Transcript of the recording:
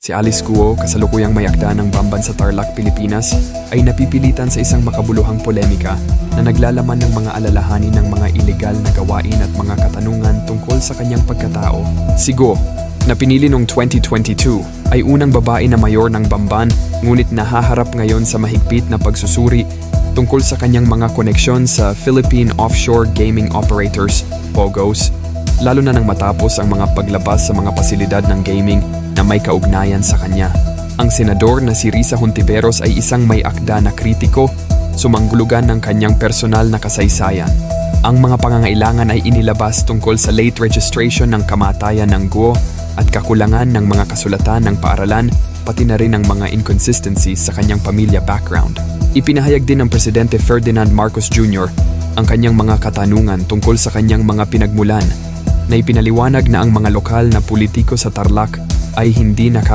Si Alice Guo, kasalukuyang may akda ng Bamban sa Tarlac, Pilipinas, ay napipilitan sa isang makabuluhang polemika na naglalaman ng mga alalahanin ng mga ilegal na gawain at mga katanungan tungkol sa kanyang pagkatao. Si Guo, na pinili noong 2022, ay unang babae na mayor ng Bamban ngunit nahaharap ngayon sa mahigpit na pagsusuri tungkol sa kanyang mga koneksyon sa Philippine Offshore Gaming Operators, POGOs, lalo na nang matapos ang mga paglabas sa mga pasilidad ng gaming na may kaugnayan sa kanya. Ang senador na si Risa Hontiveros ay isang may akda na kritiko, sumanggulugan ng kanyang personal na kasaysayan. Ang mga pangangailangan ay inilabas tungkol sa late registration ng kamatayan ng Guo at kakulangan ng mga kasulatan ng paaralan pati na rin ang mga inconsistencies sa kanyang pamilya background. Ipinahayag din ng Presidente Ferdinand Marcos Jr. ang kanyang mga katanungan tungkol sa kanyang mga pinagmulan na ipinaliwanag na ang mga lokal na politiko sa Tarlac ay hindi naka